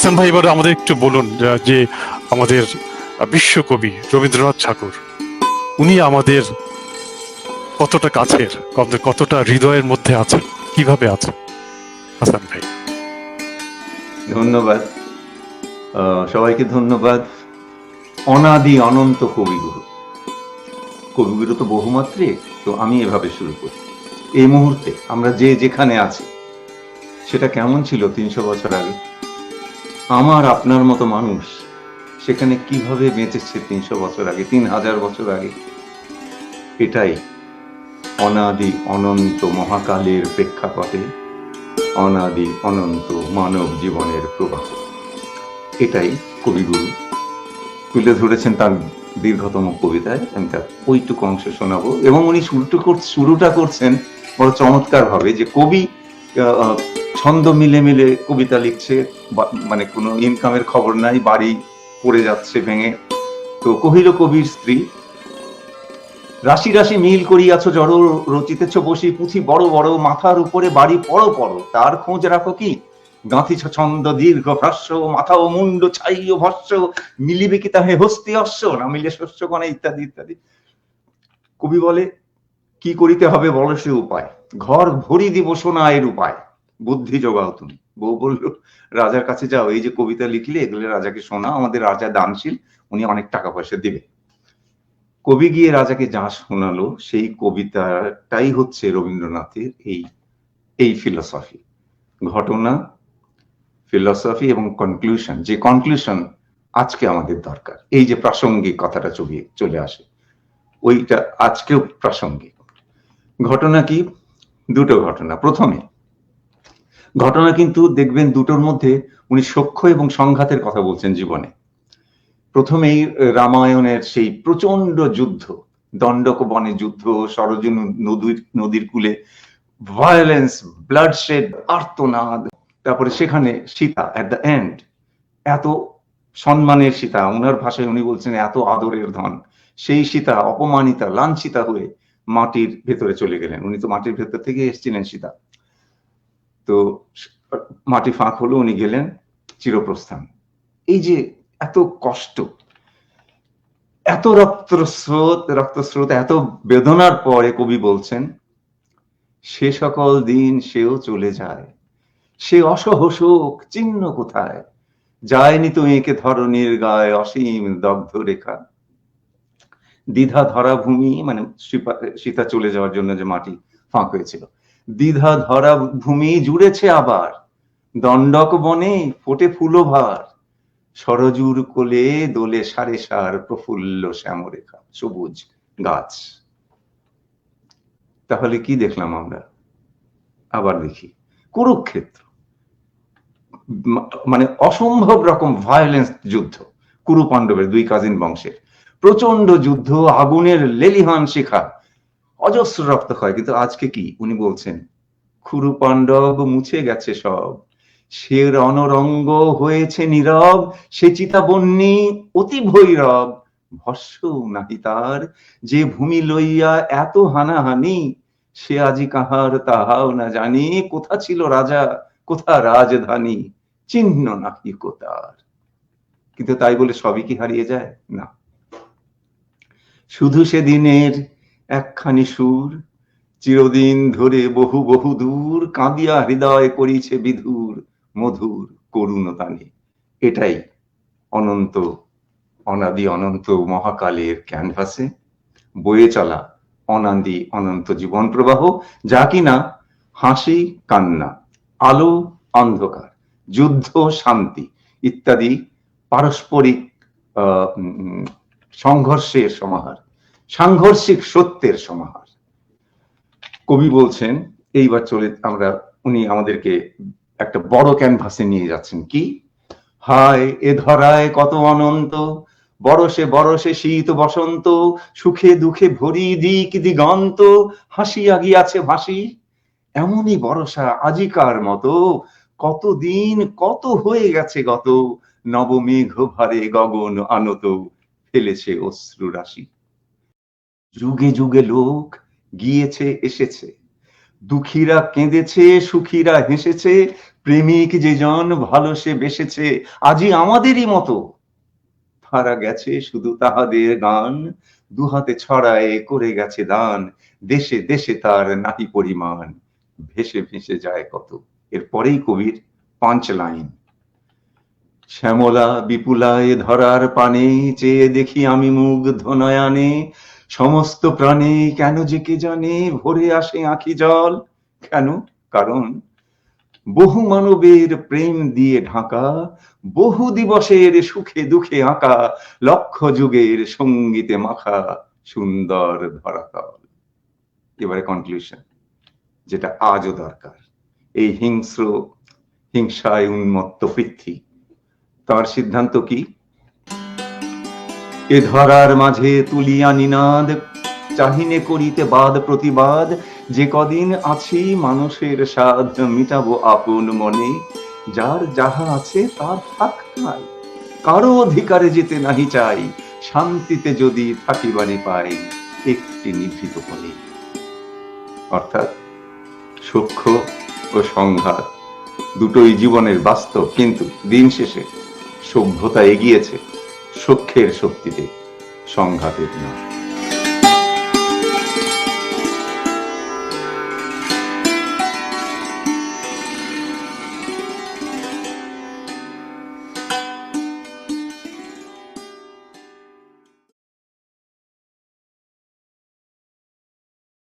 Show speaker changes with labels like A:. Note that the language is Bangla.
A: হাসান ভাই, এবার আমাদের একটু বলুন যে- আমাদের বিশ্বকবি রবীন্দ্রনাথ ঠাকুর, উনি আমাদের কতটা কাছের কতটা হৃদয়ের মধ্যে আছেন, কীভাবে আছেন? হাসান ভাই।
B: ধন্যবাদ। সবাইকে ধন্যবাদ। অনাদি অনন্ত কবিগুরু। কবিগুরু তো বহুমাত্রিক, তো আমি এভাবে শুরু করি। এই মুহূর্তে আমরা যে যেখানে আছি, সেটা কেমন ছিল তিনশো বছর আগে? আমার আপনার মতো মানুষ সেখানে কীভাবে বেঁচেছে তিনশো বছর আগে, তিন হাজার বছর আগে? এটাই অনাদি অনন্ত মহাকালের প্রেক্ষাপটে অনাদি অনন্ত মানব জীবনের প্রবাহ। এটাই কবিগুরু তুলে ধরেছেন তার দীর্ঘতম কবিতায়। আমি তার ওইটুকু অংশ শোনাবো এবং উনি শুরুটা শুরুটা করছেন বড় চমৎকার ভাবে যে কবি ছন্দ মিলে মিলে কবিতা লিখছে মানে কোনো ইনকামের খবর নাই, বাড়ি পড়ে যাচ্ছে ভেঙে। তো কহিল কবির স্ত্রী, রাশি রাশি মিল করিয়াছ জড়, রচিতেছ বসি পুঁথি বড় বড়, মাথার উপরে বাড়ি পড়ো পড়ো, তার খোঁজ রাখো কি? গাঁথিছ ছন্দ দীর্ঘ ভাষ্য, মাথা ও মুন্ড ছাই ও ভস্য, মিলিবে কি তাহে হস্তি অশ্ব, না মিলে শস্য কণা ইত্যাদি ইত্যাদি। কবি বলে, কি করিতে হবে বলো সে উপায়? ঘর ভরি দিব সোনা এর উপায়। বুদ্ধি জোগাও তুমি। বউ বলল, রাজার কাছে যাও, এই যে কবিতা লিখলে এগুলো রাজাকে শোনা আমাদের রাজা দানশীল, উনি অনেক টাকা পয়সা দিবে। কবি গিয়ে রাজাকে যা শোনালো, সেই কবিতাটাই হচ্ছে রবীন্দ্রনাথের এই এই ফিলসফি ঘটনা ফিলসফি এবং কনক্লুশন যে কনক্লুশন আজকে আমাদের দরকার। এই যে প্রাসঙ্গিক কথাটা চলে চলে আসে, ওইটা আজকেও প্রাসঙ্গিক। ঘটনা কি? দুটো ঘটনা। প্রথমে ঘটনা কিন্তু দেখবেন দুটোর মধ্যে উনি সখ্য এবং সংঘাতের কথা বলছেন জীবনে। প্রথমেই রামায়ণের সেই প্রচণ্ড যুদ্ধ দণ্ডক বনে যুদ্ধ সরজু নদীর নদীর কূলে ভায়োলেন্স ব্লাডশেড আর্তনাদ, তারপরে সেখানে সীতা এট দ্য এন্ড এত সম্মানের সীতা ওনার ভাষায় উনি বলছেন এত আদরের ধন, সেই সীতা অপমানিতা, লাঞ্ছিতা হয়ে মাটির ভেতরে চলে গেলেন। উনি তো মাটির ভেতর থেকে এসেছিলেন সীতা। তো মাটি ফাঁক হলো, উনি গেলেন চিরপ্রস্থান। এই যে এত কষ্ট, এত রক্তস্রোত রক্তস্রোত, এত বেদনার পরে কবি বলছেন, সে সকল দিন সেও চলে যায়, সে অসহ শোক চিহ্ন কোথায়? যায়নি তো একে ধরনের গায়ে অসীম দগ্ধ রেখা। দ্বিধা ধরা ভূমি মানে সীতা চলে যাওয়ার জন্য যে মাটি ফাঁক হয়েছিল দ্বিধা ধরা ভূমি জুড়েছে আবার। দণ্ডক বনে ফোটে ফুলভার। সরজুর কোলে দোলে সারে সার প্রফুল্ল শ্যামরেখা, সবুজ গাছ। তাহলে কি দেখলাম আমরা? আবার দেখি। কুরুক্ষেত্র। মানে অসম্ভব রকম ভায়োলেন্স যুদ্ধ। কুরু পাণ্ডবের দুই কাজিন বংশের। প্রচণ্ড যুদ্ধ, আগুনের লেলিহান শিখা। অজস্র রক্ত হয় কিন্তু আজকে কি? উনি বলছেন, খুরু পাণ্ডব মুছে গেছে সব। সে রণরঙ্গ হয়েছে নীরব, সে চিতা বন্যী অতি ভৈরব। ভস্য নাহি তার, যে ভূমি লইয়া এত হানাহানি, সে আজি কাহার তাহাও না জানি, কোথা ছিল রাজা, কোথা রাজধানী, চিহ্ন নাকি কোথার কিন্তু তাই বলে সবই কি হারিয়ে যায়? না। শুধু সেদিনের একখানি সুর। চিরদিন ধরে বহু বহু দূর কাঁদিয়া হৃদয় করিছে বিধুর, মধুর করুণতানে। এটাই অনন্ত, অনাদি অনন্ত মহাকালের ক্যানভাসে। বয়ে চলা অনাদি অনন্ত জীবন প্রবাহ, যা কিনা হাসি, কান্না, আলো, অন্ধকার, যুদ্ধ, শান্তি ইত্যাদি পারস্পরিক সংঘর্ষের সমাহার। সাংঘর্ষিক সত্যের সমাহার। কবি বলছেন, এইবার চলে আমরা, উনি আমাদেরকে একটা বড় ক্যানভাসে নিয়ে যাচ্ছেন। কি? হায়, এ ধরায় কত অনন্ত, বরসে বরসে শীত বসন্ত, সুখে দুঃখে ভরি দিক দিগন্ত হাসিয়া গিয়াছে ভাসি, এমনই বরসা আজিকার মতো, কতদিন, কত হয়ে গেছে গত, নবমেঘ ভারে গগন আনত, ফেলেছে অশ্রু রাশি। যুগে যুগে লোক গিয়েছে, এসেছে। দুঃখীরা কেঁদেছে, সুখীরা হেসেছে, প্রেমিক যে জন, ভালো সে বেসেছে। আজই আমাদেরই মতো। তারা গেছে শুধু তাহাদের গান দুহাতে ছড়ায় করে গেছে দান। দেশে দেশে তার নাহি পরিমাণ। ভেসে ভেসে যায় কত। এরপরেই কবির পাঁচ লাইন। শ্যামলা বিপুলায় ধরার পানে, চেয়ে দেখি আমি মুগ্ধ নয়ানে সমস্ত প্রাণে কেন যে কে জানে ভরে আসে আঁখি জল? কেন? কারণ বহু মানবের প্রেম দিয়ে ঢাকা, বহু দিবসের সুখে দুঃখে আঁকা, লক্ষ যুগের সঙ্গীতে মাখা সুন্দর ধরাতল। এবারে কনক্লুশন যেটা আজও দরকার। এই হিংস্র, হিংসায় উন্মত্ত পৃথ্বী, তার সিদ্ধান্ত কি? এ ধরার মাঝে তুলিয়া নিনাদ, চাহিনে করিতে বাদ প্রতিবাদ, যে কদিন আছি মানুষের সাধ মিটাবো আপন মনে, যার যাহা আছে তার থাক নাই, কারও অধিকারে যেতে নাহি চাই, শান্তিতে যদি থাকিবানি পাই, একটি নিভৃত বলে অর্থাৎ সূক্ষ্ম ও সংঘাত দুটোই জীবনের বাস্তব, কিন্তু দিন শেষে সভ্যতা এগিয়েছে। সখ্যের শক্তিতে সংঘাতের নয়